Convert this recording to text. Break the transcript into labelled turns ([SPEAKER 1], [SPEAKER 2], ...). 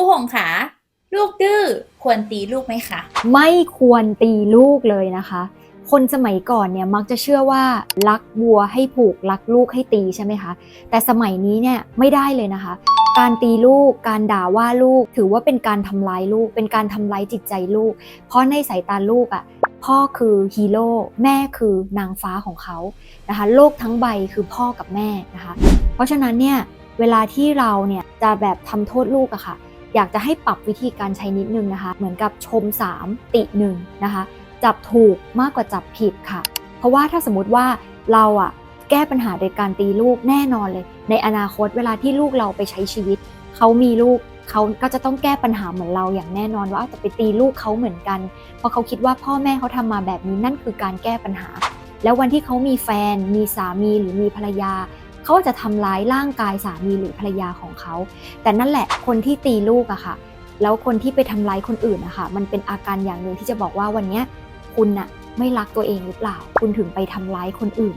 [SPEAKER 1] รูหงขาลูกดื้อควรตีลูกไหมคะ
[SPEAKER 2] ไม่ควรตีลูกเลยนะคะ คนสมัยก่อนเนี่ยมักจะเชื่อว่ารักวัวให้ผูกรักลูกให้ตีใช่ไหมคะ แต่สมัยนี้เนี่ยไม่ได้เลยนะคะ การตีลูก การด่าว่าลูก ถือว่าเป็นการทำร้ายลูก เป็นการทำร้ายจิตใจลูก เพราะในสายตาลูกอะ่ะพ่อคือฮีโร่แม่คือนางฟ้าของเขานะคะ โลกทั้งใบคือพ่อกับแม่นะคะ เพราะฉะนั้นเนี่ยเวลาที่เราเนี่ยจะแบบทำโทษลูกอะค่ะ อยากจะให้ปรับวิธีการใช้นิดนึงนะคะ เหมือนกับชม 3 ติหนึ่งนะคะ จับถูกมากกว่าจับผิดค่ะ เพราะว่าถ้าสมมติว่าเราอะแก้ปัญหาโดยการตีลูกแน่นอนเลย ในอนาคตเวลาที่ลูกเราไปใช้ชีวิต เขามีลูกเขาก็จะต้องแก้ปัญหาเหมือนเราอย่างแน่นอนว่าเอาแต่ไปตีลูกเขาเหมือนกัน เพราะเขาคิดว่าพ่อแม่เขาทำมาแบบนี้นั่นคือการแก้ปัญหา แล้ววันที่เขามีแฟน มีสามีหรือมีภรรยา เขาจะทำร้ายร่างกายสามีหรือภรรยาของเขา แต่นั่นแหละคนที่ตีลูกอะค่ะ แล้วคนที่ไปทำร้ายคนอื่นนะคะมันเป็นอาการอย่างหนึ่งที่จะบอกว่าวันนี้คุณน่ะไม่รักตัวเองหรือเปล่า คุณถึงไปทำร้ายคนอื่น